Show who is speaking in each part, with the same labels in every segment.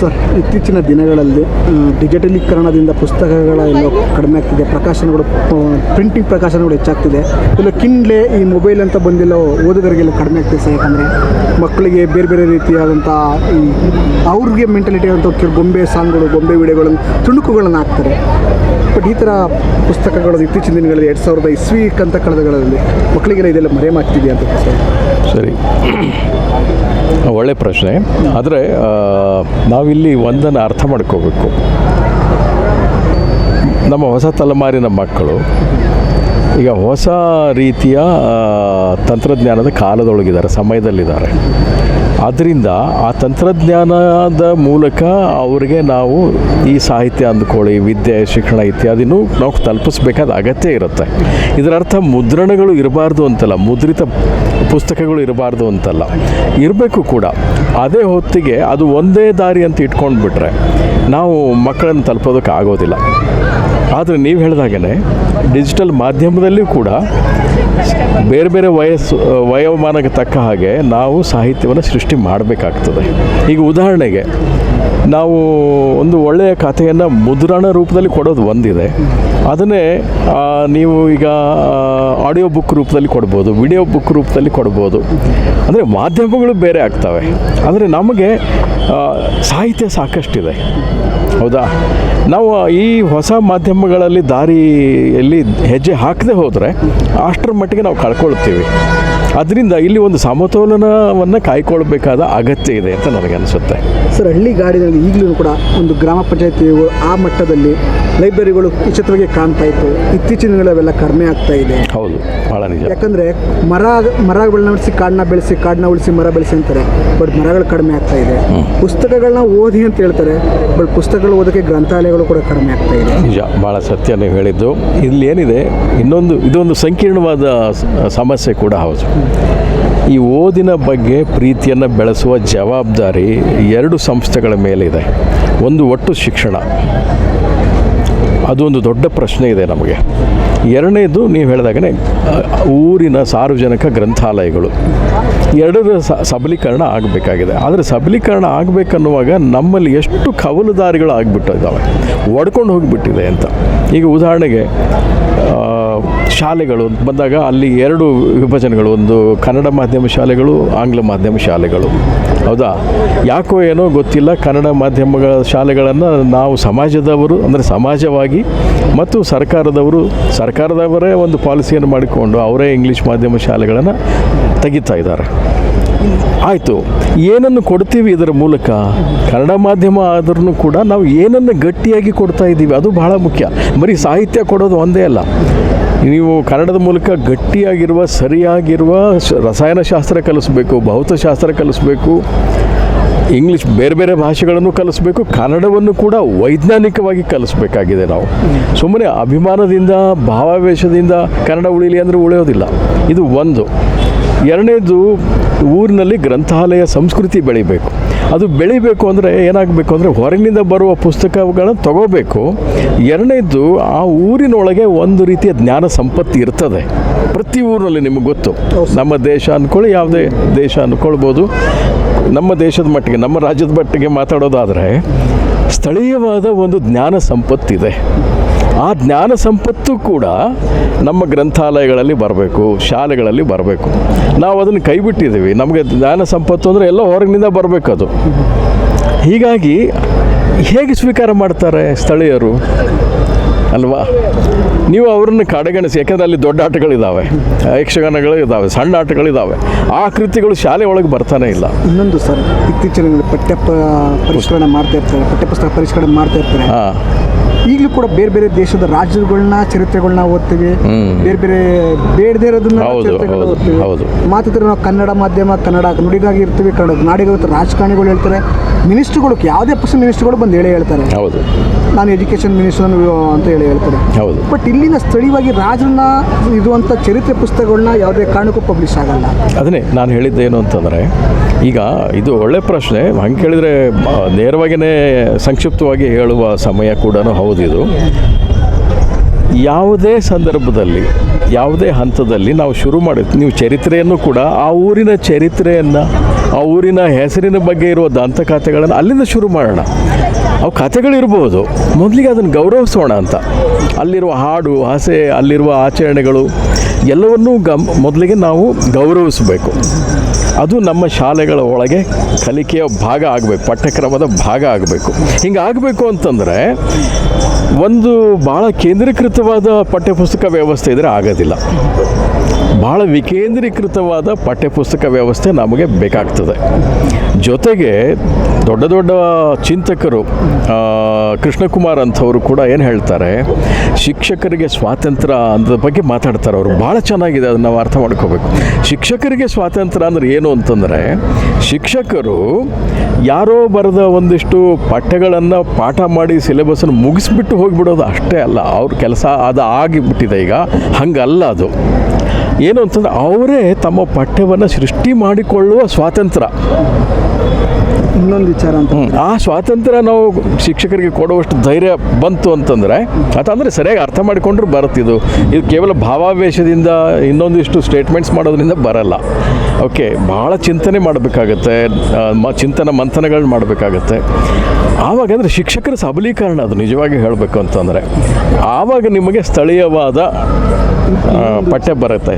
Speaker 1: Sir, ಇತ್ತೀಚಿನ ದಿನಗಳಲ್ಲಿ ಡಿಜಿಟಲೀಕರಣದಿಂದ ಪುಸ್ತಕಗಳ ಎಲ್ಲ ಕಡಿಮೆ ಆಗ್ತಿದೆ, ಪ್ರಕಾಶನಗಳು ಪ್ರಿಂಟಿಂಗ್ ಪ್ರಕಾಶನಗಳು ಹೆಚ್ಚಾಗ್ತಿದೆ. ಇಲ್ಲ ಕಿಂಡ್ಲೆ ಈ ಮೊಬೈಲ್ ಅಂತ ಬಂದಿಲ್ಲ ಓದುಗರಿಗೆಲ್ಲ ಕಡಿಮೆ ಆಗ್ತಿದೆ ಸರ್, ಯಾಕಂದರೆ ಮಕ್ಕಳಿಗೆ ಬೇರೆ ಬೇರೆ ರೀತಿಯಾದಂಥ ಈ ಅವ್ರಿಗೆ ಮೆಂಟಾಲಿಟಿ ಅಂತ ಗೊಂಬೆ ಸಾಂಗ್ಗಳು ಗೊಂಬೆ ವಿಡಿಯೋಗಳನ್ನು ತುಣುಕುಗಳನ್ನು ಹಾಕ್ತಾರೆ. ಬಟ್ ಈ ಥರ ಪುಸ್ತಕಗಳು ಇತ್ತೀಚಿನ ದಿನಗಳಲ್ಲಿ ಎರಡು ಸಾವಿರದ ಇಸ್ವಿ ಕಂತ ಕಳೆದಗಳಲ್ಲಿ ಮಕ್ಕಳಿಗೆಲ್ಲ ಇದೆಲ್ಲ ಮರೆಮಾಗ್ತಿದೆ ಅಂತ ಸರ್.
Speaker 2: ಒಳ್ಳೆ ಪ್ರಶ್ನೆ. ಆದರೆ ನಾವಿಲ್ಲಿ ಒಂದನ್ನು ಅರ್ಥ ಮಾಡ್ಕೋಬೇಕು. ನಮ್ಮ ಹೊಸ ತಲೆಮಾರಿನ ಮಕ್ಕಳು, ಈಗ ಹೊಸ ರೀತಿಯ ತಂತ್ರಜ್ಞಾನದ ಕಾಲದೊಳಗಿದ್ದಾರೆ, ಸಮಯದಲ್ಲಿದ್ದಾರೆ. ಆದ್ದರಿಂದ ಆ ತಂತ್ರಜ್ಞಾನದ ಮೂಲಕ ಅವರಿಗೆ ನಾವು ಈ ಸಾಹಿತ್ಯ ಅಂದ್ಕೊಳ್ಳಿ, ವಿದ್ಯೆ, ಶಿಕ್ಷಣ ಇತ್ಯಾದಿನೂ ನಾವು ತಲುಪಿಸ್ಬೇಕಾದ ಅಗತ್ಯ ಇರುತ್ತೆ. ಇದರ ಅರ್ಥ ಮುದ್ರಣಗಳು ಇರಬಾರ್ದು ಅಂತಲ್ಲ, ಮುದ್ರಿತ ಪುಸ್ತಕಗಳು ಇರಬಾರ್ದು ಅಂತಲ್ಲ. ಇರಬೇಕು ಕೂಡ. ಅದೇ ಹೊತ್ತಿಗೆ ಅದು ಒಂದೇ ದಾರಿ ಅಂತ ಇಟ್ಕೊಂಡು ಬಿಟ್ಟರೆ ನಾವು ಮಕ್ಕಳನ್ನು ತಲುಪೋದಕ್ಕೆ ಆಗೋದಿಲ್ಲ ಆದರೆ ನೀವು ಹೇಳಿದಾಗೇ ಡಿಜಿಟಲ್ ಮಾಧ್ಯಮದಲ್ಲಿ ಕೂಡ ಬೇರೆ ಬೇರೆ ವಯಸ್ಸು ವಯೋಮಾನಕ್ಕೆ ತಕ್ಕ ಹಾಗೆ ನಾವು ಸಾಹಿತ್ಯವನ್ನು ಸೃಷ್ಟಿ ಮಾಡಬೇಕಾಗ್ತದೆ. ಈಗ ಉದಾಹರಣೆಗೆ ನಾವು ಒಂದು ಒಳ್ಳೆಯ ಕಥೆಯನ್ನು ಮುದ್ರಣ ರೂಪದಲ್ಲಿ ಕೊಡೋದು ಒಂದಿದೆ. ಅದನ್ನೇ ನೀವು ಈಗ ಆಡಿಯೋ ಬುಕ್ ರೂಪದಲ್ಲಿ ಕೊಡ್ಬೋದು ವಿಡಿಯೋ ಬುಕ್ ರೂಪದಲ್ಲಿ ಕೊಡ್ಬೋದು. ಅಂದರೆ ಮಾಧ್ಯಮಗಳು ಬೇರೆ ಆಗ್ತವೆ. ಆದರೆ ನಮಗೆ ಸಾಹಿತ್ಯ ಸಾಕಷ್ಟಿದೆ. ಹೌದಾ? ನಾವು ಈ ಹೊಸ ಮಾಧ್ಯಮಗಳಲ್ಲಿ ದಾರಿಯಲ್ಲಿ ಹೆಜ್ಜೆ ಹಾಕದೆ ಹೋದರೆ ಅಷ್ಟರ ಮಟ್ಟಿಗೆ ನಾವು ಕಳ್ಕೊಳ್ತೀವಿ. ಅದರಿಂದ ಇಲ್ಲಿ ಒಂದು ಸಮತೋಲನವನ್ನು ಕಾಯ್ಕೊಳ್ಬೇಕಾದ ಅಗತ್ಯ ಇದೆ ಅಂತ ನನಗೆ ಅನಿಸುತ್ತೆ.
Speaker 1: ಸರ್, ಹಳ್ಳಿ ಈಗಲೂ ಕೂಡ ಒಂದು ಗ್ರಾಮ ಪಂಚಾಯತಿ ಆ ಮಟ್ಟದಲ್ಲಿ ಲೈಬ್ರರಿಗಳು ವಿಚಿತ್ರವಾಗಿ ಕಾಣ್ತಾ ಇತ್ತು. ಇತ್ತೀಚಿನ ದಿನಗಳಲ್ಲಿ ಅವೆಲ್ಲ ಕಡಿಮೆ ಆಗ್ತಾ ಇದೆ.
Speaker 2: ಹೌದು ಭಾಳ ನಿಜ.
Speaker 1: ಯಾಕಂದ್ರೆ ಮರ ಮರಗಳನ್ನ ಉಳಿಸಿ ಕಾಡನ್ನ ಬೆಳೆಸಿ ಕಾಡನ್ನ ಉಳಿಸಿ ಮರ ಬೆಳೆಸಿ ಅಂತಾರೆ. ಬಟ್ ಮರಗಳು ಕಡಿಮೆ ಆಗ್ತಾ ಇದೆ. ಪುಸ್ತಕಗಳನ್ನ ಓದಿ ಅಂತ ಹೇಳ್ತಾರೆ ಬಟ್ ಪುಸ್ತಕಗಳು ಓದೋಕ್ಕೆ ಗ್ರಂಥಾಲಯಗಳು ಕೂಡ ಕಡಿಮೆ ಆಗ್ತಾ ಇದೆ.
Speaker 2: ನಿಜ ಭಾಳ ಸತ್ಯ ನೀವು ಹೇಳಿದ್ದು. ಇಲ್ಲಿ ಏನಿದೆ ಇನ್ನೊಂದು ಇದೊಂದು ಸಂಕೀರ್ಣವಾದ ಸಮಸ್ಯೆ ಕೂಡ ಹೌದು. ಈ ಓದಿನ ಬಗ್ಗೆ ಪ್ರೀತಿಯನ್ನು ಬೆಳೆಸುವ ಜವಾಬ್ದಾರಿ ಎರಡು ಸಂಸ್ಥೆಗಳ ಮೇಲಿದೆ ಒಂದು ಒಟ್ಟು ಶಿಕ್ಷಣ. ಅದು ಒಂದು ದೊಡ್ಡ ಪ್ರಶ್ನೆ ಇದೆ ನಮಗೆ. ಎರಡನೇದು ನೀವು ಹೇಳಿದಾಗನೇ ಊರಿನ ಸಾರ್ವಜನಿಕ ಗ್ರಂಥಾಲಯಗಳು. ಎರಡರ ಸಬಲೀಕರಣ ಆಗಬೇಕಾಗಿದೆ. ಆದರೆ ಸಬಲೀಕರಣ ಆಗಬೇಕನ್ನುವಾಗ ನಮ್ಮಲ್ಲಿ ಎಷ್ಟು ಕವಲುದಾರಿಗಳು ಆಗಿಬಿಟ್ಟಿದ್ದಾವೆ ಒಡ್ಕೊಂಡು ಹೋಗಿಬಿಟ್ಟಿದೆ ಅಂತ. ಈಗ ಉದಾಹರಣೆಗೆ ಶಾಲೆಗಳು ಬಂದಾಗ ಅಲ್ಲಿ ಎರಡು ವಿಭಜನೆಗಳು, ಒಂದು ಕನ್ನಡ ಮಾಧ್ಯಮ ಶಾಲೆಗಳು, ಆಂಗ್ಲ ಮಾಧ್ಯಮ ಶಾಲೆಗಳು. ಹೌದಾ? ಯಾಕೋ ಏನೋ ಗೊತ್ತಿಲ್ಲ, ಕನ್ನಡ ಮಾಧ್ಯಮಗಳ ಶಾಲೆಗಳನ್ನು ನಾವು ಸಮಾಜದವರು, ಅಂದರೆ ಸಮಾಜವಾಗಿ ಮತ್ತು ಸರ್ಕಾರದವರು, ಸರ್ಕಾರದವರೇ ಒಂದು ಪಾಲಿಸಿಯನ್ನು ಮಾಡಿಕೊಂಡು ಅವರೇ ಇಂಗ್ಲೀಷ್ ಮಾಧ್ಯಮ ಶಾಲೆಗಳನ್ನು ತೆಗಿತಾ ಇದ್ದಾರೆ. ಆಯಿತು, ಏನನ್ನು ಕೊಡ್ತೀವಿ ಇದರ ಮೂಲಕ? ಕನ್ನಡ ಮಾಧ್ಯಮ ಆದ್ರೂ ಕೂಡ ನಾವು ಏನನ್ನು ಗಟ್ಟಿಯಾಗಿ ಕೊಡ್ತಾ ಇದ್ದೀವಿ, ಅದು ಬಹಳ ಮುಖ್ಯ. ಬರೀ ಸಾಹಿತ್ಯ ಕೊಡೋದು ಒಂದೇ ಅಲ್ಲ. ನೀವು ಕನ್ನಡದ ಮೂಲಕ ಗಟ್ಟಿಯಾಗಿರುವ, ಸರಿಯಾಗಿರುವ ರಸಾಯನಶಾಸ್ತ್ರ ಕಲಿಸ್ಬೇಕು, ಭೌತಶಾಸ್ತ್ರ ಕಲಿಸ್ಬೇಕು, ಇಂಗ್ಲೀಷ್ ಬೇರೆ ಬೇರೆ ಭಾಷೆಗಳನ್ನು ಕಲಿಸ್ಬೇಕು, ಕನ್ನಡವನ್ನು ಕೂಡ ವೈಜ್ಞಾನಿಕವಾಗಿ ಕಲಿಸ್ಬೇಕಾಗಿದೆ ನಾವು. ಸುಮ್ಮನೆ ಅಭಿಮಾನದಿಂದ, ಭಾವಾವೇಶದಿಂದ ಕನ್ನಡ ಉಳಿಲಿ ಅಂದರೆ ಉಳಿಯೋದಿಲ್ಲ. ಇದು ಒಂದು. ಎರಡನೇದು, ಊರಿನಲ್ಲಿ ಗ್ರಂಥಾಲಯ ಸಂಸ್ಕೃತಿ ಬೆಳಿಬೇಕು. ಅದು ಬೆಳಿಬೇಕು ಅಂದರೆ ಏನಾಗಬೇಕು ಅಂದರೆ ಹೊರಗಿನಿಂದ ಬರುವ ಪುಸ್ತಕಗಳನ್ನು ತಗೋಬೇಕು. ಎರಡನೇದು ಆ ಊರಿನೊಳಗೆ ಒಂದು ರೀತಿಯ ಜ್ಞಾನ ಸಂಪತ್ತಿ ಇರ್ತದೆ. ಪ್ರತಿ ಊರಿನಲ್ಲಿ ನಿಮಗೆ ಗೊತ್ತು. ನಮ್ಮ ದೇಶ ಅಂದ್ಕೊಳ್ಳಿ ಯಾವುದೇ ದೇಶ ಅಂದ್ಕೊಳ್ಬೋದು ನಮ್ಮ ದೇಶದ ಮಟ್ಟಿಗೆ ನಮ್ಮ ರಾಜ್ಯದ ಮಟ್ಟಿಗೆ ಮಾತಾಡೋದಾದರೆ ಸ್ಥಳೀಯವಾದ ಒಂದು ಜ್ಞಾನ ಸಂಪತ್ತಿದೆ. ಆ ಜ್ಞಾನ ಸಂಪತ್ತು ಕೂಡ ನಮ್ಮ ಗ್ರಂಥಾಲಯಗಳಲ್ಲಿ ಬರಬೇಕು ಶಾಲೆಗಳಲ್ಲಿ ಬರಬೇಕು. ನಾವು ಅದನ್ನು ಕೈಬಿಟ್ಟಿದ್ದೀವಿ. ನಮಗೆ ಜ್ಞಾನ ಸಂಪತ್ತು ಅಂದರೆ ಎಲ್ಲ ಹೊರಗಿನಿಂದ ಬರಬೇಕು ಅದು ಹೀಗಾಗಿ ಹೇಗೆ ಸ್ವೀಕಾರ ಮಾಡ್ತಾರೆ ಸ್ಥಳೀಯರು? ಅಲ್ವಾ? ನೀವು ಅವ್ರನ್ನ ಕಡೆಗಣಿಸಿ ಯಾಕೆಂದರೆ ಅಲ್ಲಿ ದೊಡ್ಡ ಆಟಗಳಿದ್ದಾವೆ ಯಕ್ಷಗಾನಗಳು ಇದ್ದಾವೆ ಸಣ್ಣ ಆಟಗಳಿದ್ದಾವೆ ಆ ಕೃತಿಗಳು ಶಾಲೆ ಒಳಗೆ ಬರ್ತಾನೆ ಇಲ್ಲ.
Speaker 1: ಇನ್ನೊಂದು ಸರ್ ಇತ್ತೀಚಿನ ಪಠ್ಯಪ ಪಠ್ಯ ಪರಿಷ್ಕರಣೆ ಮಾಡ್ತಾ ಇರ್ತಾರೆ ಪಠ್ಯಪುಸ್ತಕ ಪರಿಷ್ಕರಣೆ ಮಾಡ್ತಾ ಇರ್ತಾರೆ.
Speaker 2: ಹಾಂ.
Speaker 1: ಈಗಲೂ ಕೂಡ ಬೇರೆ ಬೇರೆ ದೇಶದ ರಾಜ್ಯಗಳನ್ನ ಚರಿತ್ರೆಗಳನ್ನ ಓದ್ತೀವಿ. ಬೇರೆ ಬೇರೆ ಬೇಡದೇ ಇರೋದನ್ನ
Speaker 2: ಹೌದು,
Speaker 1: ಚರಿತ್ರೆಗಳನ್ನ
Speaker 2: ಹೌದು,
Speaker 1: ಓದ್ತೀವಿ. ಮಾತಿದ್ರೆ ನಾವು ಕನ್ನಡ ಮಾಧ್ಯಮ ಕನ್ನಡ ನುಡಿಗಾಗಿ ಇರ್ತೀವಿ ಕನ್ನಡ ನಾಡಿಗೆ ರಾಜಕಾರಣಿಗಳು ಹೇಳ್ತಾರೆ. ಮಿನಿಸ್ಟ್ರುಗಳು ಯಾವುದೇ ಪಕ್ಷ ಮಿನಿಸ್ಟ್ರುಗಳು ಬಂದು ಹೇಳಿ ಹೇಳ್ತಾರೆ.
Speaker 2: ಹೌದು.
Speaker 1: ನಾನು ಎಜುಕೇಷನ್ ಮಿನಿಸ್ಟರ್ ಅಂತ ಹೇಳಿ ಹೇಳ್ತಾರೆ.
Speaker 2: ಹೌದು.
Speaker 1: ಬಟ್ ಇಲ್ಲಿನ ಸ್ಥಳೀಯವಾಗಿ ರಾಜರನ್ನ ಇರುವಂತ ಚರಿತ್ರೆ ಪುಸ್ತಕಗಳನ್ನ ಯಾವುದೇ ಕಾರಣಕ್ಕೂ ಪಬ್ಲಿಷ್ ಆಗಲ್ಲ.
Speaker 2: ಅದನ್ನೇ ನಾನು ಹೇಳಿದ್ದೇನು ಅಂತಂದರೆ ಈಗ ಇದು ಒಳ್ಳೆ ಪ್ರಶ್ನೆ. ಹಂಗೆ ಕೇಳಿದರೆ ನೇರವಾಗಿಯೇ ಸಂಕ್ಷಿಪ್ತವಾಗಿ ಹೇಳುವ ಸಮಯ ಕೂಡ ಹೌದು. ಇದು ಯಾವುದೇ ಸಂದರ್ಭದಲ್ಲಿ, ಯಾವುದೇ ಹಂತದಲ್ಲಿ ನಾವು ಶುರು ಮಾಡಿದ್ವಿ ನೀವು ಚರಿತ್ರೆಯನ್ನು ಕೂಡ ಆ ಊರಿನ ಚರಿತ್ರೆಯನ್ನು, ಆ ಊರಿನ ಹೆಸರಿನ ಬಗ್ಗೆ ಇರುವ ದಂತಕಥೆಗಳನ್ನು ಅಲ್ಲಿಂದ ಶುರು ಮಾಡೋಣ. ಅವು ಕಥೆಗಳಿರ್ಬೋದು. ಮೊದಲಿಗೆ ಅದನ್ನು ಗೌರವಿಸೋಣ ಅಂತ. ಅಲ್ಲಿರುವ ಹಾಡು, ಹಸೆ, ಅಲ್ಲಿರುವ ಆಚರಣೆಗಳು ಎಲ್ಲವನ್ನೂ ಗಮ್, ಮೊದಲಿಗೆ ನಾವು ಗೌರವಿಸಬೇಕು. ಅದು ನಮ್ಮ ಶಾಲೆಗಳ ಒಳಗೆ ಕಲಿಕೆಯ ಭಾಗ ಆಗಬೇಕು, ಪಠ್ಯಕ್ರಮದ ಭಾಗ ಆಗಬೇಕು. ಹಿಂಗೆ ಆಗಬೇಕು ಅಂತಂದರೆ ಒಂದು ಭಾಳ ಕೇಂದ್ರೀಕೃತವಾದ ಪಠ್ಯಪುಸ್ತಕ ವ್ಯವಸ್ಥೆ ಇದ್ದರೆ ಆಗೋದಿಲ್ಲ. ಭಾಳ ವಿಕೇಂದ್ರೀಕೃತವಾದ ಪಠ್ಯಪುಸ್ತಕ ವ್ಯವಸ್ಥೆ ನಮಗೆ ಬೇಕಾಗ್ತದೆ. ಜೊತೆಗೆ ದೊಡ್ಡ ದೊಡ್ಡ ಚಿಂತಕರು ಕೃಷ್ಣಕುಮಾರ್ ಅಂಥವರು ಕೂಡ ಏನು ಹೇಳ್ತಾರೆ, ಶಿಕ್ಷಕರಿಗೆ ಸ್ವಾತಂತ್ರ್ಯ ಅನ್ನೋದ್ರ ಬಗ್ಗೆ ಮಾತಾಡ್ತಾರೆ ಅವರು. ಭಾಳ ಚೆನ್ನಾಗಿದೆ ಅದನ್ನು ನಾವು ಅರ್ಥ ಮಾಡ್ಕೋಬೇಕು. ಶಿಕ್ಷಕರಿಗೆ ಸ್ವಾತಂತ್ರ್ಯ ಅಂದರೆ ಏನು ಅಂತಂದರೆ, ಶಿಕ್ಷಕರು ಯಾರೋ ಬರೆದ ಒಂದಿಷ್ಟು ಪಠ್ಯಗಳನ್ನು ಪಾಠ ಮಾಡಿ ಸಿಲೆಬಸ್ಸನ್ನು ಮುಗಿಸ್ಬಿಟ್ಟು ಹೋಗಿಬಿಡೋದು ಅಷ್ಟೇ ಅಲ್ಲ. ಅವ್ರ ಕೆಲಸ ಅದು ಆಗಿಬಿಟ್ಟಿದೆ ಈಗ. ಹಂಗಲ್ಲ ಅದು. ಏನು ಅಂತಂದ್ರೆ ಅವರೇ ತಮ್ಮ ಪಠ್ಯವನ್ನು ಸೃಷ್ಟಿ ಮಾಡಿಕೊಳ್ಳುವ ಸ್ವಾತಂತ್ರ್ಯ.
Speaker 1: ಇನ್ನೊಂದು ವಿಚಾರ ಅಂತ
Speaker 2: ಆ ಸ್ವಾತಂತ್ರ್ಯ ನಾವು ಶಿಕ್ಷಕರಿಗೆ ಕೊಡುವಷ್ಟು ಧೈರ್ಯ ಬಂತು ಅಂತಂದರೆ ಅದಂದರೆ ಸರಿಯಾಗಿ ಅರ್ಥ ಮಾಡಿಕೊಂಡ್ರು ಬರುತ್ತಿದ್ದು ಇದು. ಕೇವಲ ಭಾವಾವೇಶದಿಂದ ಇನ್ನೊಂದಿಷ್ಟು ಸ್ಟೇಟ್ಮೆಂಟ್ಸ್ ಮಾಡೋದ್ರಿಂದ ಬರಲ್ಲ. ಓಕೆ ಭಾಳ ಚಿಂತನೆ ಮಾಡಬೇಕಾಗತ್ತೆ ಚಿಂತನ ಮಂಥನಗಳು ಮಾಡಬೇಕಾಗತ್ತೆ. ಆವಾಗ ಅಂದರೆ ಶಿಕ್ಷಕರ ಸಬಲೀಕರಣ ಅದು ನಿಜವಾಗಿ ಹೇಳಬೇಕು ಅಂತಂದರೆ. ಆವಾಗ ನಿಮಗೆ ಸ್ಥಳೀಯವಾದ ಪಠ್ಯ ಬರುತ್ತೆ.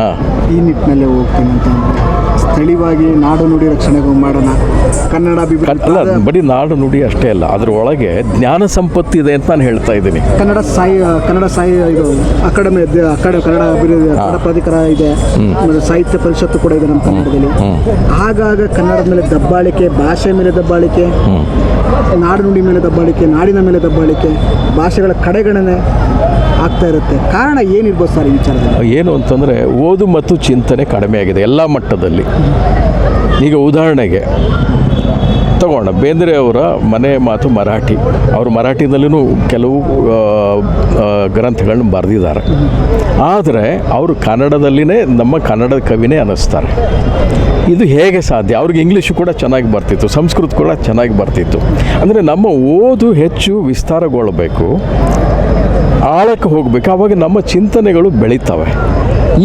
Speaker 2: ಹಾಂ.
Speaker 1: ಈ ನಿಟ್ಟಿನಲ್ಲಿ ಹೋಗ್ತೀನಿ ಅಂತ ಅಂದ್ರೆ. ಸ್ಥಳೀಯವಾಗಿ ನಾಡು ನುಡಿ ರಕ್ಷಣೆಗೂ ಮಾಡೋಣ. ಕನ್ನಡ
Speaker 2: ಅಲ್ಲ ಬರೀ ನಾಡು ನುಡಿ ಅಷ್ಟೇ ಅಲ್ಲ ಅದ್ರ ಒಳಗೆ ಜ್ಞಾನ ಸಂಪತ್ತಿ ಇದೆ ಅಂತ ನಾನು ಹೇಳ್ತಾ ಇದ್ದೀನಿ.
Speaker 1: ಕನ್ನಡ ಸಾಹಿ ಕನ್ನಡ ಸಾಹಿ ಇದು ಅಕಾಡೆಮಿ ಅಕಾಡೆ ಕನ್ನಡ ಅಭಿವೃದ್ಧಿ ಕನ್ನಡ ಪ್ರಾಧಿಕಾರ ಇದೆ. ಆಮೇಲೆ ಸಾಹಿತ್ಯ ಪರಿಷತ್ತು ಕೂಡ ಇದೆ ನಮ್ಮ ಕನ್ನಡದಲ್ಲಿ ಆಗಾಗ ಕನ್ನಡದ ಮೇಲೆ ದಬ್ಬಾಳಿಕೆ ಭಾಷೆ ಮೇಲೆ ದಬ್ಬಾಳಿಕೆ ನಾಡು ನುಡಿ ಮೇಲೆ ದಬ್ಬಾಳಿಕೆ ನಾಡಿನ ಮೇಲೆ ದಬ್ಬಾಳಿಕೆ ಭಾಷೆಗಳ ಕಡೆಗಣನೆ ಆಗ್ತಾ ಇರುತ್ತೆ. ಕಾರಣ ಏನಿರ್ಬೋದು ಸರ್ ಈ ವಿಚಾರದಲ್ಲಿ?
Speaker 2: ಏನು ಅಂತಂದರೆ, ಓದು ಮತ್ತು ಚಿಂತನೆ ಕಡಿಮೆ ಆಗಿದೆ ಎಲ್ಲ ಮಟ್ಟದಲ್ಲಿ. ಈಗ ಉದಾಹರಣೆಗೆ, ತಗೋಣ, ಬೇಂದ್ರೆ ಅವರ ಮನೆ ಮಾತು ಮರಾಠಿ. ಅವರು ಮರಾಠಿನಲ್ಲೂ ಕೆಲವು ಗ್ರಂಥಗಳನ್ನ ಬರೆದಿದ್ದಾರೆ. ಆದರೆ, ಅವರು ಕನ್ನಡದಲ್ಲಿನೇ, ನಮ್ಮ ಕನ್ನಡದ ಕವಿನೇ ಅನ್ನಿಸ್ತಾರೆ. ಇದು ಹೇಗೆ ಸಾಧ್ಯ? ಅವ್ರಿಗೆ ಇಂಗ್ಲೀಷು ಕೂಡ ಚೆನ್ನಾಗಿ ಬರ್ತಿತ್ತು, ಸಂಸ್ಕೃತ ಕೂಡ ಚೆನ್ನಾಗಿ ಬರ್ತಿತ್ತು. ಅಂದರೆ ನಮ್ಮ ಓದು ಹೆಚ್ಚು ವಿಸ್ತಾರಗೊಳ್ಳಬೇಕು ಆಳಕ್ಕೆ ಹೋಗಬೇಕು. ಆವಾಗ ನಮ್ಮ ಚಿಂತನೆಗಳು ಬೆಳೀತವೆ.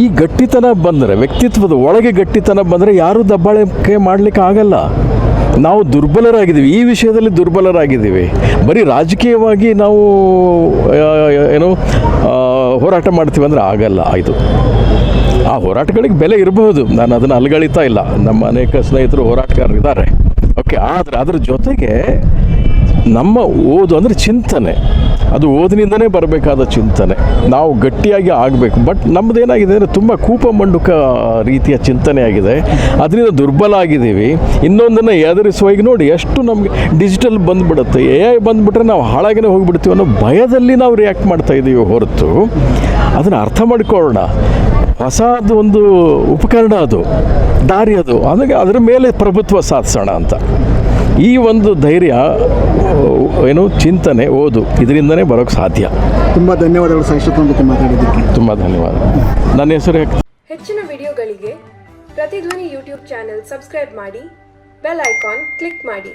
Speaker 2: ಈ ಗಟ್ಟಿತನ ಬಂದರೆ, ವ್ಯಕ್ತಿತ್ವದ ಒಳಗೆ ಗಟ್ಟಿತನ ಬಂದರೆ ಯಾರೂ ದಬ್ಬಾಳಿಕೆ ಮಾಡಲಿಕ್ಕೆ ಆಗಲ್ಲ. ನಾವು ದುರ್ಬಲರಾಗಿದ್ದೀವಿ. ಈ ವಿಷಯದಲ್ಲಿ ದುರ್ಬಲರಾಗಿದ್ದೀವಿ. ಬರೀ ರಾಜಕೀಯವಾಗಿ ನಾವು ಏನು ಹೋರಾಟ ಮಾಡ್ತೀವಿ ಅಂದರೆ ಆಗಲ್ಲ ಇದು. ಆ ಹೋರಾಟಗಳಿಗೆ ಬೆಲೆ ಇರಬಹುದು. ನಾನು ಅದನ್ನು ಅಲ್ಗಳಿತಾ ಇಲ್ಲ. ನಮ್ಮ ಅನೇಕ ಸ್ನೇಹಿತರು ಹೋರಾಟಗಾರರಿದ್ದಾರೆ. ಓಕೆ ಆದರೆ ಅದರ ಜೊತೆಗೆ ನಮ್ಮ ಓದು ಅಂದರೆ ಚಿಂತನೆ. ಅದು ಓದಿನಿಂದನೇ ಬರಬೇಕಾದ ಚಿಂತನೆ. ನಾವು ಗಟ್ಟಿಯಾಗಿ ಆಗಬೇಕು. ಬಟ್ ನಮ್ಮದು ಏನಾಗಿದೆ ಅಂದರೆ ತುಂಬ ಕೂಪ ಮಂಡುಕ ರೀತಿಯ ಚಿಂತನೆ ಆಗಿದೆ. ಅದರಿಂದ ದುರ್ಬಲ ಆಗಿದ್ದೀವಿ. ಇನ್ನೊಂದನ್ನು ಎದುರಿಸುವ ಈಗ ನೋಡಿ ಎಷ್ಟು ನಮಗೆ ಡಿಜಿಟಲ್ ಬಂದುಬಿಡುತ್ತೆ. ಎ ಐ ಬಂದುಬಿಟ್ರೆ ನಾವು ಹಾಳಾಗೇ ಹೋಗಿಬಿಡ್ತೀವಿ ಅನ್ನೋ ಭಯದಲ್ಲಿ ನಾವು ರಿಯಾಕ್ಟ್ ಮಾಡ್ತಾ ಇದ್ದೀವಿ ಹೊರತು. ಅದನ್ನು ಅರ್ಥ ಮಾಡಿಕೊಳ್ಳೋಣ. ಹೊಸದು ಒಂದು ಉಪಕರಣ ಅದು. ದಾರಿ ಅದು. ಅದಕ್ಕೆ ಅದರ ಮೇಲೆ ಪ್ರಭುತ್ವ ಸಾಧಿಸೋಣ ಅಂತ. ಈ ಒಂದು ಧೈರ್ಯ ಏನು ಚಿಂತನೆ ಓದು. ಇದರಿಂದನೇ ಬರೋಕ್ಕೆ ಸಾಧ್ಯ.
Speaker 1: ತುಂಬ ಧನ್ಯವಾದಗಳು ಮಾತಾಡಿದ್ದಕ್ಕೆ
Speaker 2: ತುಂಬ ಧನ್ಯವಾದ. ನನ್ನ ಹೆಸರು
Speaker 3: ಹೆಚ್ಚಿನ ವಿಡಿಯೋಗಳಿಗೆ ಪ್ರತಿಧ್ವನಿ ಯೂಟ್ಯೂಬ್ ಚಾನೆಲ್ ಸಬ್ಸ್ಕ್ರೈಬ್ ಮಾಡಿ ಬೆಲ್ ಐಕಾನ್ ಕ್ಲಿಕ್ ಮಾಡಿ.